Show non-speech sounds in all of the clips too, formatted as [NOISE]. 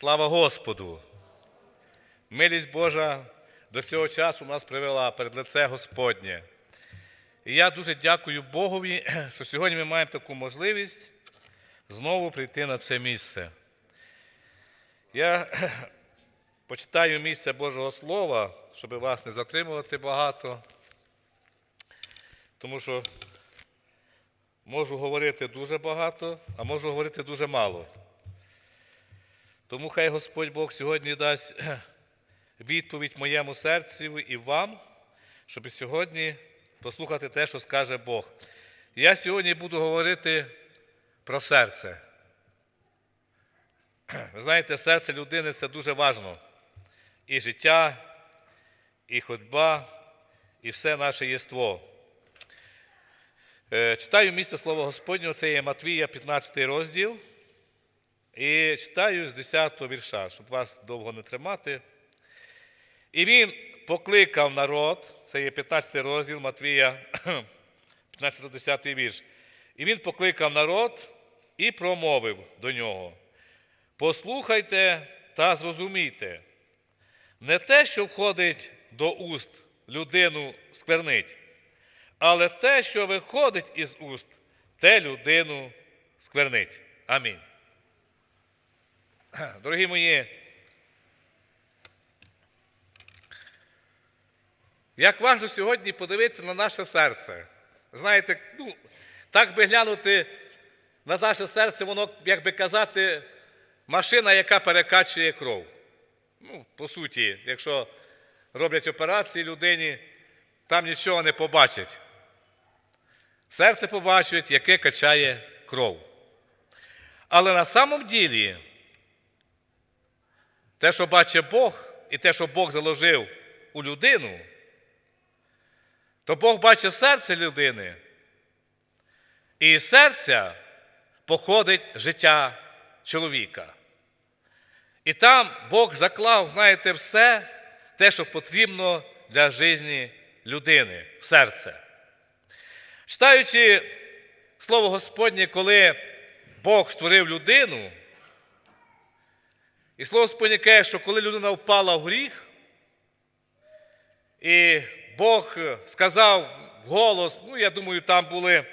Слава Господу! Милість Божа до цього часу нас привела перед лице Господнє. І я дуже дякую Богові, [CLEARS THROAT] що сьогодні ми маємо таку можливість знову прийти на це місце. Я [CLEARS THROAT] почитаю місце Божого Слова, щоб вас не затримувати багато, тому що можу говорити дуже багато, а можу говорити дуже мало. Тому хай Господь Бог сьогодні дасть [CLEARS THROAT] відповідь моєму серцю і вам, щоб сьогодні послухати те, що скаже Бог. Я сьогодні буду говорити про серце. [CLEARS THROAT] Ви знаєте, серце людини це дуже важливо. І життя, і ходьба, і все наше єство. Е, Читаю місце Слова Господнього, це є Матвія, 15 розділ. І читаю з 10 вірша, щоб вас довго не тримати. І він покликав народ, це є 15 розділ Матвія, [CLEARS THROAT] 15 10 вірш. І він покликав народ і промовив до нього: Послухайте та зрозумійте, не те, що входить до уст людину сквернить, але те, що виходить із уст, те людину сквернить. Амінь. [CLEARS THROAT] Дорогі мої, як важливо сьогодні подивитися на наше серце. Знаєте, ну, так би глянути на наше серце, воно, як би казати, машина, яка перекачує кров. Ну, по суті, якщо роблять операції людині, там нічого не побачать. Серце побачить, яке качає кров. Але на самом ділі, те, що бачить Бог, і те, що Бог заложив у людину, то Бог бачить серце людини, і із серця походить життя чоловіка. І там Бог заклав, знаєте, все те, що потрібно для житті людини в серце. Читаючи Слово Господнє, коли Бог створив людину, і слово Господнє що коли людина впала в гріх, і Бог сказав вголос, ну, я думаю, там були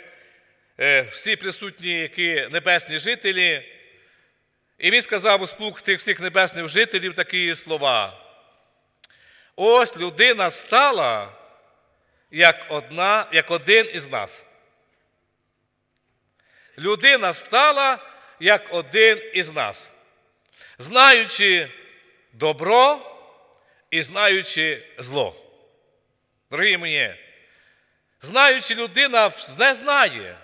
е, всі присутні які небесні жителі, і він сказав у слух тих всіх небесних жителів такі слова. Ось людина стала як, одна, як один із нас. Людина стала як один із нас знаючи добро і знаючи зло. Дорогі мої, знаючи людина не знає.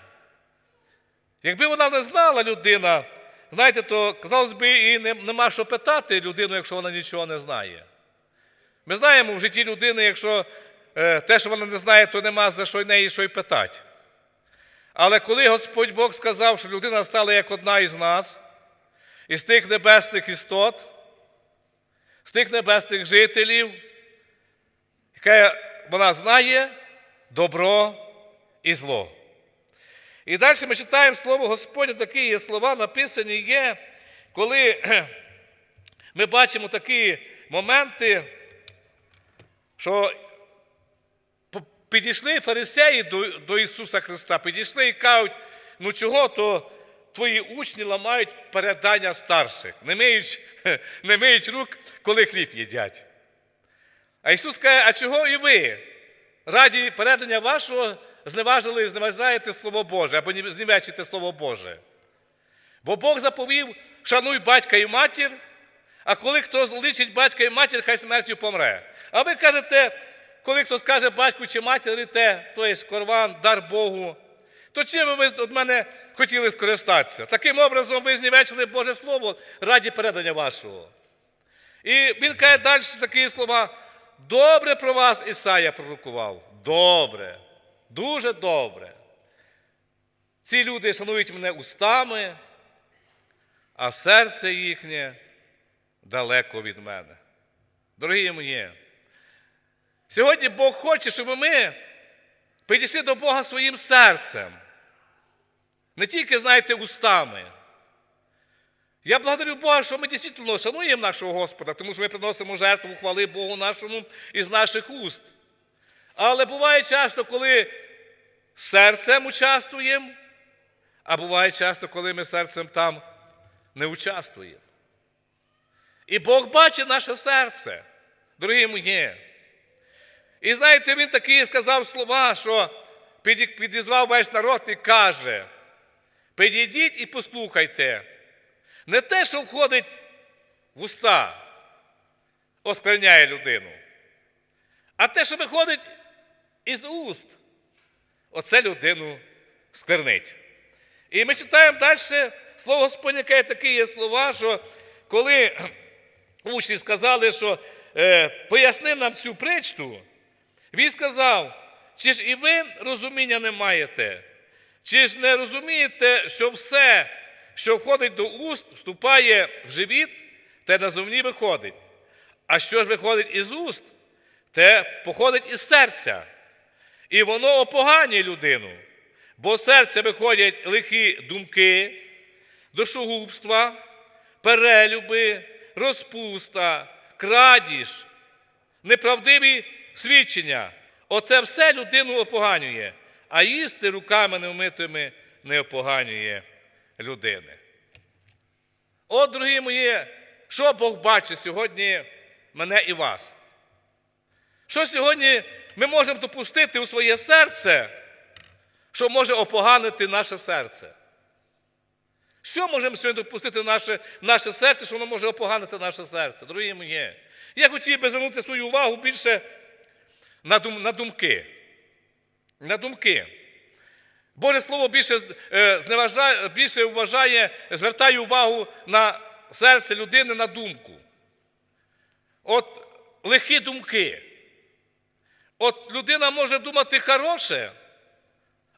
Якби вона не знала людина, знаєте, то казалось би, і нема що питати людину, якщо вона нічого не знає. Ми знаємо в житті людини, якщо е, те, що вона не знає, то нема за що неї що й питати. Але коли Господь Бог сказав, що людина стала як одна із нас, із тих небесних істот, з тих небесних жителів, яке вона знає добро і зло. І далі ми читаємо Слово Господнє, такі є слова написані є, коли [CLEARS THROAT] ми бачимо такі моменти, що підійшли фарисеї до, Ісуса Христа, підійшли і кажуть, ну чого то твої учні ламають передання старших, не миють, [LAUGHS] не миють рук, коли хліб їдять. А Ісус каже, а чого і ви? Раді передання вашого зневажили і зневажаєте Слово Боже або знівечите Слово Боже. Бо Бог заповів, шануй батька і матір, а коли хто личить батька і матір, хай смертю помре. А ви кажете, коли хто скаже батьку чи матері те, то є скорван, дар Богу, то чим ви від мене хотіли скористатися? Таким образом, ви знівечили Боже Слово раді передання вашого. І він каже далі такі слова. Добре про вас Ісая пророкував. Добре, дуже добре. Ці люди шанують мене устами, а серце їхнє далеко від мене. Дорогі мої, сьогодні Бог хоче, щоб ми підійшли до Бога своїм серцем. Не тільки, знаєте, устами. Я благодарю Бога, що ми дійсно шануємо нашого Господа, тому що ми приносимо жертву хвали Богу нашому із наших уст. Але буває часто, коли серцем участвуємо, а буває часто, коли ми серцем там не участвуємо. І Бог бачить наше серце, дорогі мої. І знаєте, він такі сказав слова, що підізвав весь народ і каже: підійдіть і послухайте. Не те, що входить в уста, оскверняє людину, а те, що виходить із уст, оце людину сквернить. І ми читаємо далі слово Господнє, яке такі є слова, що коли [CLEARS THROAT] учні сказали, що е, поясни нам цю притчу, він сказав, чи ж і ви розуміння не маєте, чи ж не розумієте, що все, що входить до уст, вступає в живіт, те назовні виходить. А що ж виходить із уст, те походить із серця. І воно опоганює людину. Бо з серця виходять лихі думки, душогубства, перелюби, розпуста, крадіж, неправдиві свідчення. Оце все людину опоганює, а їсти руками невмитими не опоганює людини. От, дорогі мої, що Бог бачить сьогодні мене і вас? Що сьогодні ми можемо допустити у своє серце, що може опоганити наше серце? Що можемо сьогодні допустити в наше, наше серце, що воно може опоганити наше серце? Дорогі мої, я хотів би звернути свою увагу більше на думки. На думки. Боже Слово більше, е, зневажає, більше вважає, звертає увагу на серце людини на думку. От лихі думки. От людина може думати хороше,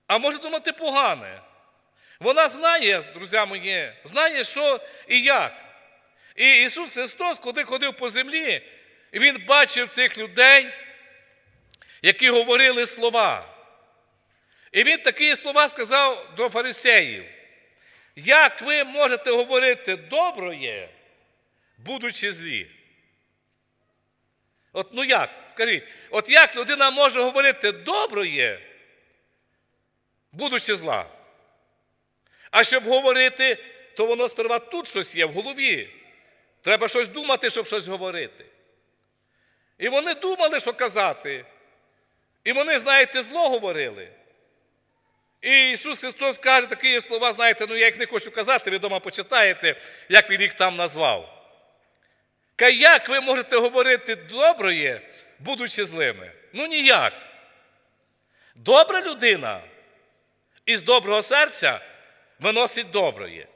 а може думати погане. Вона знає, друзі мої, знає, що і як. І Ісус Христос, коли ходив по землі, Він бачив цих людей, які говорили слова. І він такі слова сказав до фарисеїв. Як ви можете говорити доброє, будучи злі? От ну як? Скажіть, от як людина може говорити доброє, будучи зла? А щоб говорити, то воно сперва тут щось є в голові. Треба щось думати, щоб щось говорити. І вони думали, що казати. І вони, знаєте, зло говорили. І Ісус Христос каже такі слова, знаєте, ну я їх не хочу казати, ви вдома почитаєте, як він їх там назвав. Каже, як ви можете говорити доброє, будучи злими? Ну ніяк. Добра людина із доброго серця виносить доброє.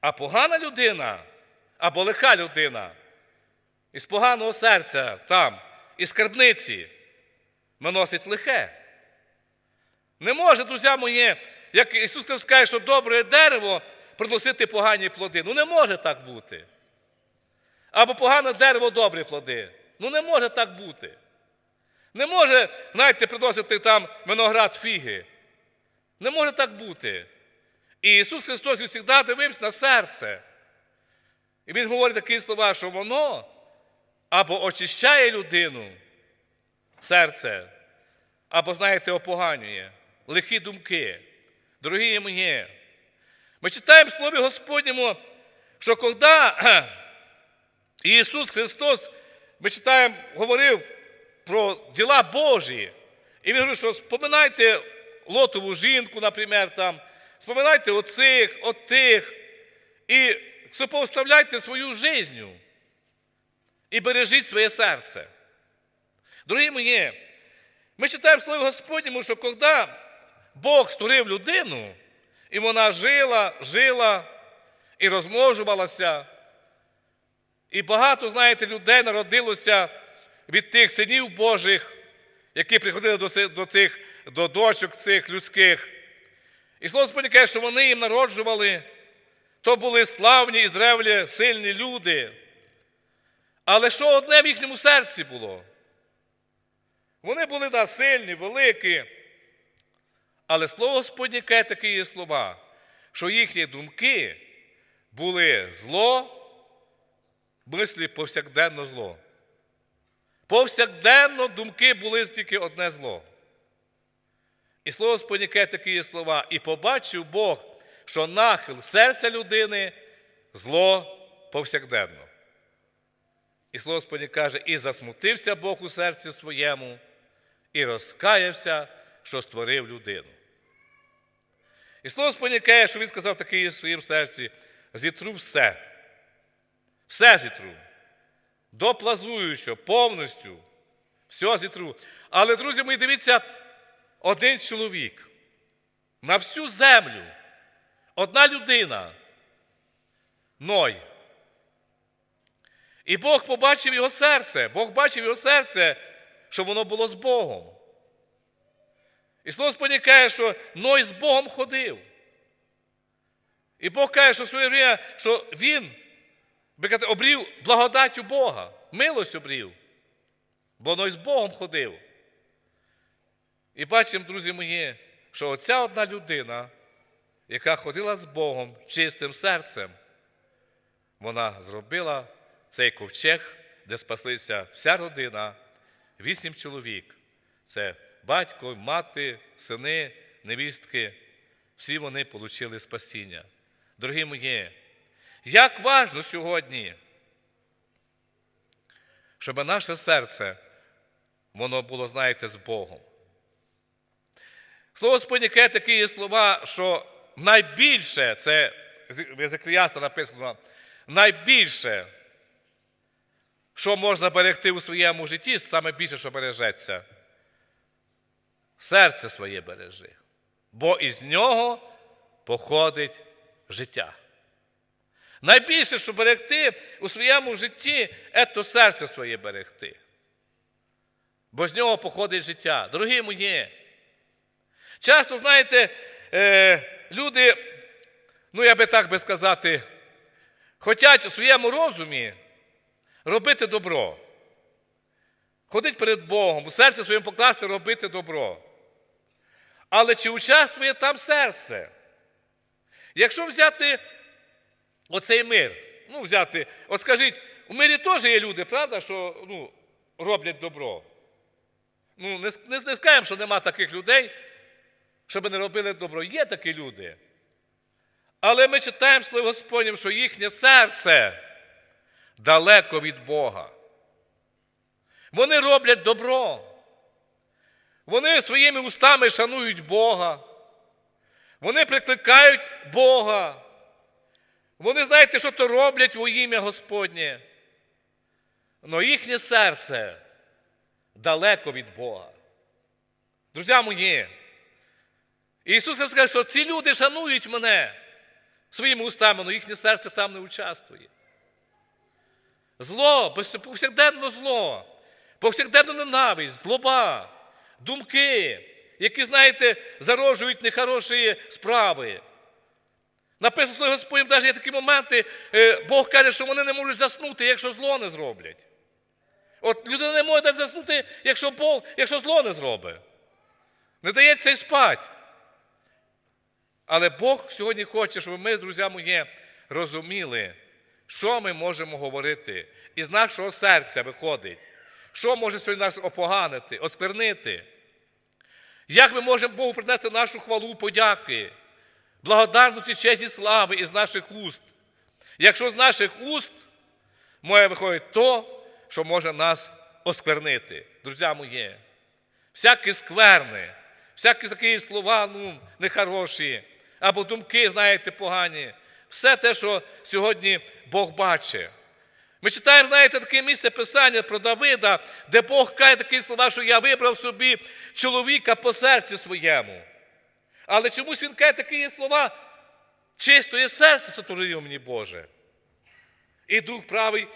А погана людина або лиха людина із поганого серця там, із скарбниці, виносить лихе. Не може, друзі мої, як Ісус Христос каже, що добре дерево приносити погані плоди. Ну не може так бути. Або погане дерево добрі плоди. Ну не може так бути. Не може, знаєте, приносити там виноград фіги. Не може так бути. І Ісус Христос він завжди дивився на серце. І Він говорить такі слова, що воно або очищає людину, серце, або, знаєте, опоганює. Лихі думки. Дорогі мої, ми читаємо в Слові Господньому, що коли [CLEARS THROAT] Ісус Христос, ми читаємо, говорив про діла Божі, і Він говорив, що споминайте лотову жінку, наприклад, там, споминайте оцих, отих, і сопоставляйте свою жизнь і бережіть своє серце. Дорогі мої, ми читаємо в Слові Господньому, що коли Бог створив людину, і вона жила, жила і розмножувалася, і багато, знаєте, людей народилося від тих синів Божих, які приходили до цих, до, дочок цих людських. І слово Господнє каже, що вони їм народжували, то були славні і зревлі, сильні люди. Але що одне в їхньому серці було? Вони були да, сильні, великі. Але слово Господнє каже такі є слова, що їхні думки були зло, мислі повсякденно зло. Повсякденно думки були тільки одне зло. І слово споняке такі є слова. І побачив Бог, що нахил серця людини зло повсякденно. І слово Господнє каже, і засмутився Бог у серці своєму, і розкаявся, що створив людину. І слово Господнє що він сказав таке в своїм серці: зітру все. Все зітру. До плазуючого, повністю. Все зітру. Але, друзі мої, дивіться, один чоловік на всю землю, одна людина, Ной. І Бог побачив його серце. Бог бачив його серце, що воно було з Богом. І слово Господнє каже, що Ной з Богом ходив. І Бог каже, що в своє время, що він обрів благодаттю Бога, милость обрів, бо Ной з Богом ходив. І бачимо, друзі мої, що оця одна людина, яка ходила з Богом чистим серцем, вона зробила цей ковчег, де спаслися вся родина, вісім чоловік. Це батько, мати, сини, невістки. Всі вони отримали спасіння. Дорогі мої, як важно сьогодні, щоб наше серце, воно було, знаєте, з Богом. Слово Господнє каже такі є слова, що найбільше, це в Єзекріяста написано, найбільше, що можна берегти у своєму житті, саме більше, що бережеться, серце своє бережи, бо із нього походить життя. Найбільше, що берегти у своєму житті, це серце своє берегти. Бо з нього походить життя. Дорогі мої, часто, знаєте, е, люди, ну я би так би сказати, хочуть у своєму розумі робити добро. Ходить перед Богом, у серці своєму покласти робити добро. Але чи участвує там серце? Якщо взяти оцей мир, ну, взяти, от скажіть, у мирі теж є люди, правда, що ну, роблять добро. Ну, не, не, не скажемо, що нема таких людей, щоб не робили добро. Є такі люди. Але ми читаємо Слово Господнім, що їхнє серце далеко від Бога. Вони роблять добро. Вони своїми устами шанують Бога. Вони прикликають Бога. Вони знаєте, що то роблять во ім'я Господнє. Но їхнє серце далеко від Бога. Друзі мої, Ісус сказав, що ці люди шанують мене своїми устами, але їхнє серце там не участвує. Зло, повсякденно зло, повсякденно ненависть, злоба, думки, які, знаєте, зароджують нехороші справи. Написано Слово Господнім, навіть є такі моменти, е, Бог каже, що вони не можуть заснути, якщо зло не зроблять. От людина не може заснути, якщо Бог, якщо зло не зробить. Не дається й спати. Але Бог сьогодні хоче, щоб ми, друзі мої, розуміли, що ми можемо говорити. Із нашого серця виходить, що може сьогодні нас опоганити, осквернити. Як ми можемо Богу принести нашу хвалу, подяки, благодарності, честь і слави із наших уст? Якщо з наших уст має виходить то, що може нас осквернити, друзі мої, всякі скверни, всякі такі слова ну, нехороші, або думки, знаєте, погані. Все те, що сьогодні Бог бачить. Ми читаємо, знаєте, таке місце Писання про Давида, де Бог каже такі слова, що я вибрав собі чоловіка по серці своєму. Але чомусь він каже такі слова, чистої серце сотворив мені Боже. І дух правий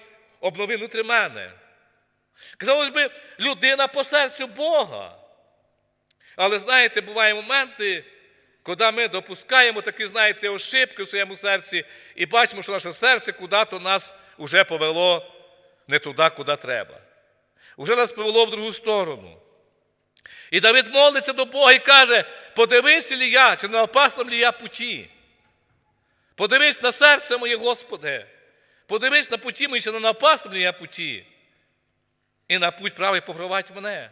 обнови внутрі мене. Казалось би, людина по серцю Бога. Але знаєте, бувають моменти, коли ми допускаємо такі, знаєте, ошибки в своєму серці і бачимо, що наше серце куди-то нас вже повело не туди, куди треба. Уже нас повело в другу сторону. І Давид молиться до Бога і каже: подивися лі я, чи не опасному лі я путі. Подивись на серце моє, Господи. Подивись на путі мої, чи не напасти мені я путі. І на путь правий попровадь мене.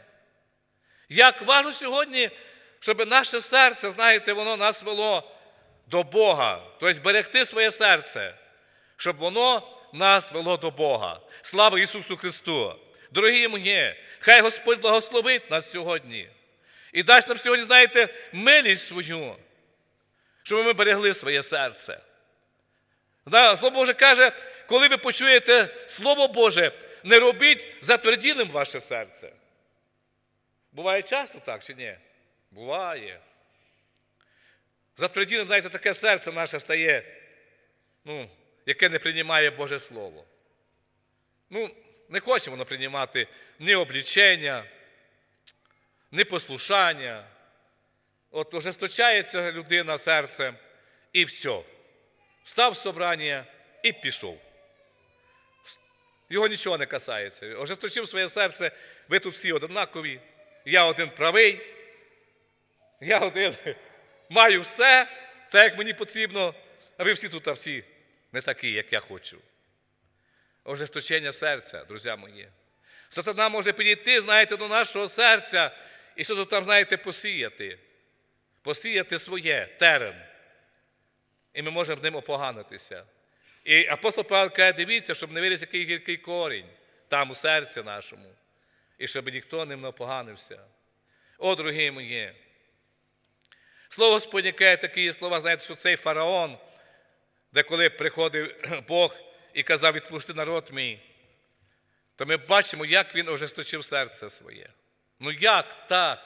Як важно сьогодні, щоб наше серце, знаєте, воно нас вело до Бога, тобто берегти своє серце, щоб воно нас вело до Бога. Слава Ісусу Христу! Дорогі мої, хай Господь благословить нас сьогодні і дасть нам сьогодні, знаєте, милість свою, щоб ми берегли своє серце. Слово Боже каже, коли ви почуєте Слово Боже, не робіть затверділим ваше серце. Буває часто так чи ні? Буває. Затверділим, знаєте, таке серце наше стає, ну, яке не приймає Боже Слово. Ну, не хоче воно приймати ні облічення, ні послушання. От ожесточається людина серцем і все. Став в собрання і пішов. Його нічого не касається. Ожесточив своє серце, ви тут всі однакові. Я один правий, я один [LAUGHS] маю все, так як мені потрібно, а ви всі тут а всі не такі, як я хочу. Ожесточення серця, друзі мої. Сатана може підійти, знаєте, до нашого серця і що там, знаєте, посіяти. Посіяти своє терен. І ми можемо ним опоганитися. І апостол Павло каже, дивіться, щоб не виріс який гіркий корінь там у серці нашому, і щоб ніхто ним не опоганився. О, дорогі мої. Слово Господнє каже такі слова, знаєте, що цей фараон, де коли приходив [CLEARS THROAT] Бог і казав, відпусти народ мій, то ми бачимо, як він ожесточив серце своє. Ну як так?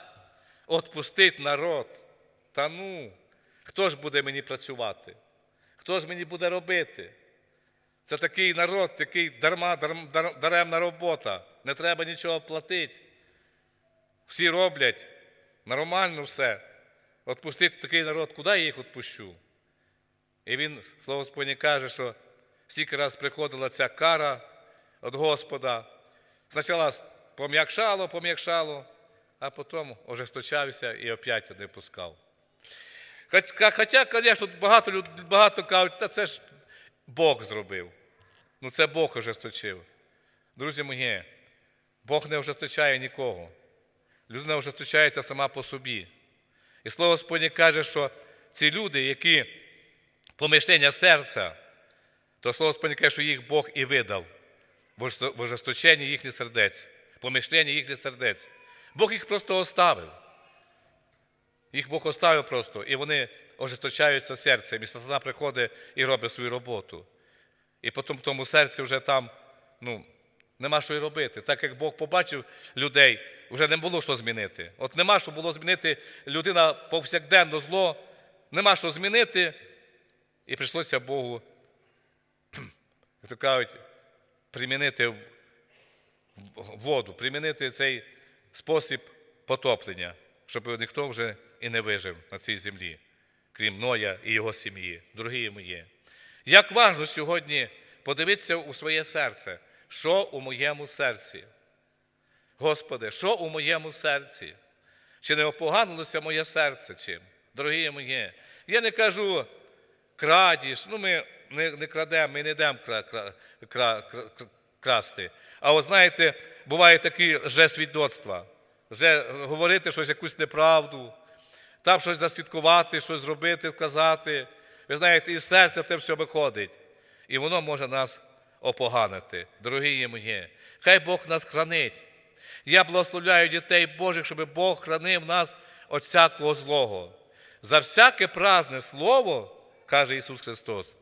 Отпустить народ? Та ну, хто ж буде мені працювати? Хто ж мені буде робити? Це такий народ, такий дарма, дарм- дар- даремна робота. Не треба нічого платити. Всі роблять нормально все. Отпустити такий народ, куди я їх відпущу? І він, слово Господнє, каже, що стільки раз приходила ця кара від Господа. Спочатку пом'якшало, пом'якшало, а потім ожесточався і опять не пускав. Хоч- Хоча, звісно, багато, люд- багато кажуть, та це ж Бог зробив. Ну це Бог ожесточив. Друзі мої, Бог не ожесточає нікого. Людина ожесточається сама по собі. І слово Господнє каже, що ці люди, які помишлення серця, то слово Господнє каже, що їх Бог і видав в ожесто- в ожесточенні їхніх сердець, помишлення їхніх сердець. Бог їх просто оставив. Їх Бог оставив просто, і вони ожесточаються серцем. І сатана приходить і робить свою роботу. І потім в тому серці вже там ну, нема що й робити. Так як Бог побачив людей, вже не було що змінити. От нема що було змінити людина повсякденно зло, нема що змінити. І прийшлося Богу, [CLEARS THROAT] як то кажуть, примінити воду, примінити цей спосіб потоплення, щоб ніхто вже і не вижив на цій землі, крім Ноя і його сім'ї. Дорогі мої, як важливо сьогодні подивитися у своє серце, що у моєму серці. Господи, що у моєму серці? Чи не опоганилося моє серце чим? Дорогі мої, я не кажу крадіж, ну ми не, не крадемо, ми не йдемо кра, кра, кра, кра, красти. А от знаєте, буває такі вже свідоцтва, вже говорити щось якусь неправду, там щось засвідкувати, щось зробити, сказати. Ви знаєте, із серця те все виходить. І воно може нас опоганити. Дорогі мої, хай Бог нас хранить. Я благословляю дітей Божих, щоб Бог хранив нас від всякого злого. За всяке празне слово, каже Ісус Христос,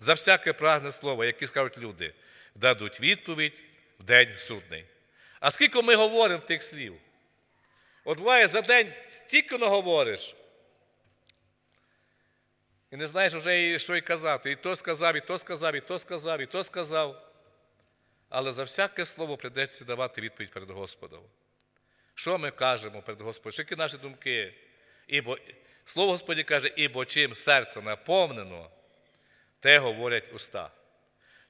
за всяке празне слово, яке скажуть люди, дадуть відповідь в день судний. А скільки ми говоримо тих слів? От буває за день стільки наговориш. І не знаєш вже що й казати. І то сказав, і то сказав, і то сказав, і то сказав. Але за всяке слово прийдеться давати відповідь перед Господом. Що ми кажемо перед Господом? Які наші думки? Ібо Слово Господнє каже, ібо чим серце наповнено, те говорять уста.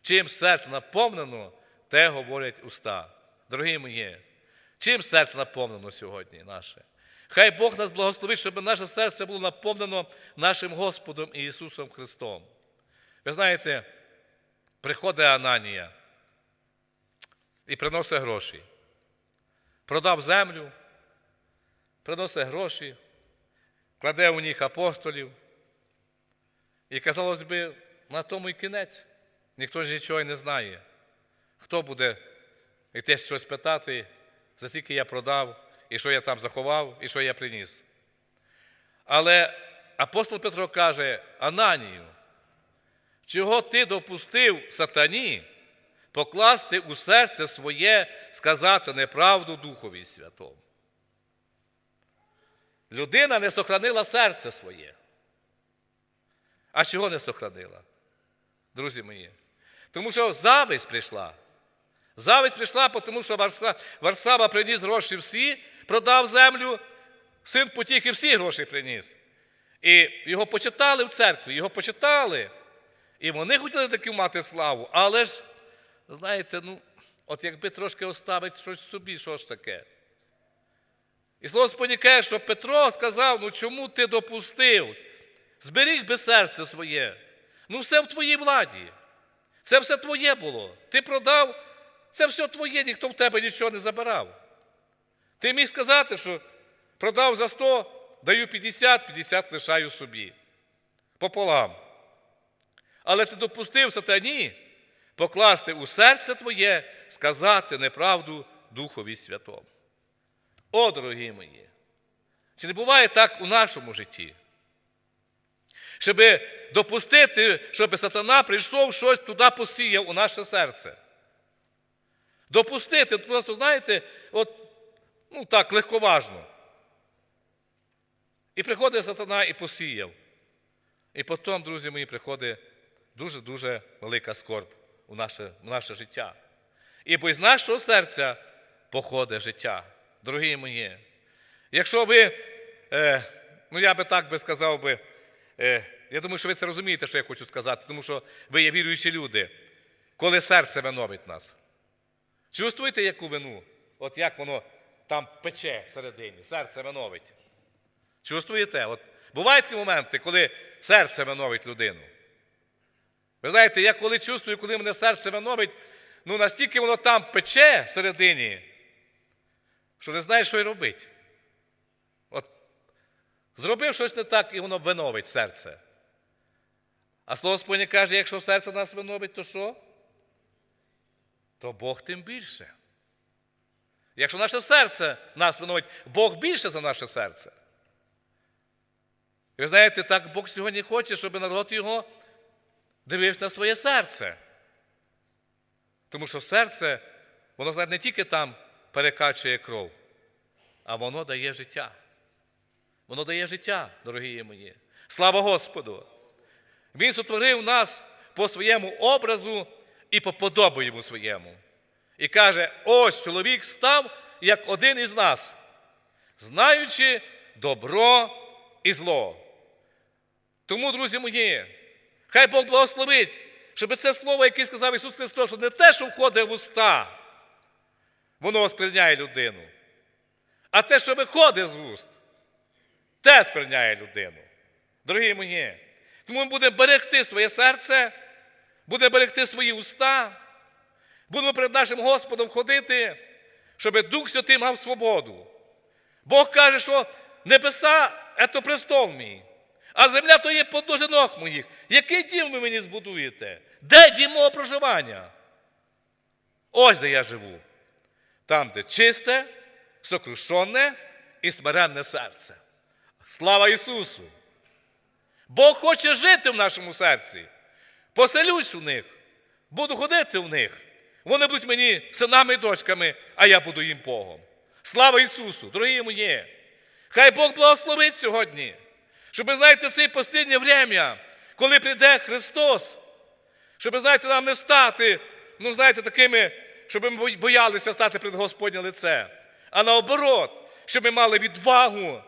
Чим серце наповнено, те говорять уста. Дорогі мої, чим серце наповнено сьогодні наше? Хай Бог нас благословить, щоб наше серце було наповнено нашим Господом Ісусом Христом. Ви знаєте, приходить Ананія і приносить гроші. Продав землю, приносить гроші, кладе у них апостолів. І, казалось би, на тому і кінець. Ніхто ж нічого не знає. Хто буде йти щось питати, за скільки я продав, і що я там заховав, і що я приніс. Але апостол Петро каже: Ананію, чого ти допустив сатані покласти у серце своє, сказати неправду Духові Святому? Людина не сохранила серце своє. А чого не сохранила? Друзі мої. Тому що зависть прийшла. Зависть прийшла, тому що Варсава приніс гроші всі, продав землю, син потіх і всі гроші приніс. І його почитали в церкві, його почитали. І вони хотіли таку мати славу, але ж, знаєте, ну, от якби трошки оставити щось собі, що ж таке. І слово Господнє що Петро сказав, ну чому ти допустив? Зберіг би серце своє. Ну, все в твоїй владі. Це все твоє було. Ти продав, це все твоє, ніхто в тебе нічого не забирав. Ти міг сказати, що продав за 100, даю 50, 50 лишаю собі. Пополам. Але ти допустив сатані покласти у серце твоє, сказати неправду Духові Святому. О, дорогі мої! Чи не буває так у нашому житті? Щоб допустити, щоб сатана прийшов щось туди посіяв у наше серце. Допустити, просто, знаєте, от, ну так, легковажно. І приходить сатана і посіяв. І потім, друзі мої, приходить дуже-дуже велика скорб у наше, в наше життя. І бо з нашого серця походить життя, дорогі мої. Якщо ви, е, ну я би так би сказав би, е, я думаю, що ви це розумієте, що я хочу сказати, тому що ви є віруючі люди, коли серце виновить нас. Чувствуєте, яку вину? От як воно там пече всередині, серце виновить. Чувствуєте? От бувають такі моменти, коли серце виновить людину. Ви знаєте, я коли чувствую, коли мене серце виновить, ну настільки воно там пече всередині, що не знаєш, що й робити. От зробив щось не так, і воно виновить серце. А слово Господнє каже, якщо серце нас виновить, то що? То Бог тим більше. Якщо наше серце нас виновить, Бог більше за наше серце. І ви знаєте, так Бог сьогодні хоче, щоб народ його дивився на своє серце. Тому що серце, воно знаєте, не тільки там перекачує кров, а воно дає життя. Воно дає життя, дорогі мої. Слава Господу! Він сотворив нас по своєму образу і по подобу йому своєму. І каже: ось чоловік став як один із нас, знаючи добро і зло. Тому, друзі мої, хай Бог благословить, щоб це слово, яке сказав Ісус Христос, що не те, що входить в уста, воно оскверняє людину, а те, що виходить з уст, те скверняє людину. Дорогі мої, тому ми будемо берегти своє серце, будемо берегти свої уста, будемо перед нашим Господом ходити, щоб Дух Святий мав свободу. Бог каже, що небеса це престол мій, а земля то є подножи ног моїх. Який дім ви мені збудуєте? Де дім мого проживання? Ось де я живу. Там, де чисте, сокрушенне і смиренне серце. Слава Ісусу! Бог хоче жити в нашому серці. Поселюсь у них, буду ходити в них. Вони будуть мені синами і дочками, а я буду їм Богом. Слава Ісусу, дорогі мої! Хай Бог благословить сьогодні, щоб, ви знаєте, в це постійне время, коли прийде Христос, щоб, знаєте, нам не стати, ну, знаєте, такими, щоб ми боялися стати перед Господнє лице, а наоборот, щоб ми мали відвагу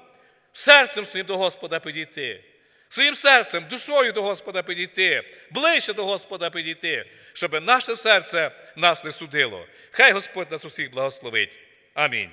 серцем своїм до Господа підійти, своїм серцем, душою до Господа підійти, ближче до Господа підійти, щоб наше серце нас не судило. Хай Господь нас усіх благословить. Амінь.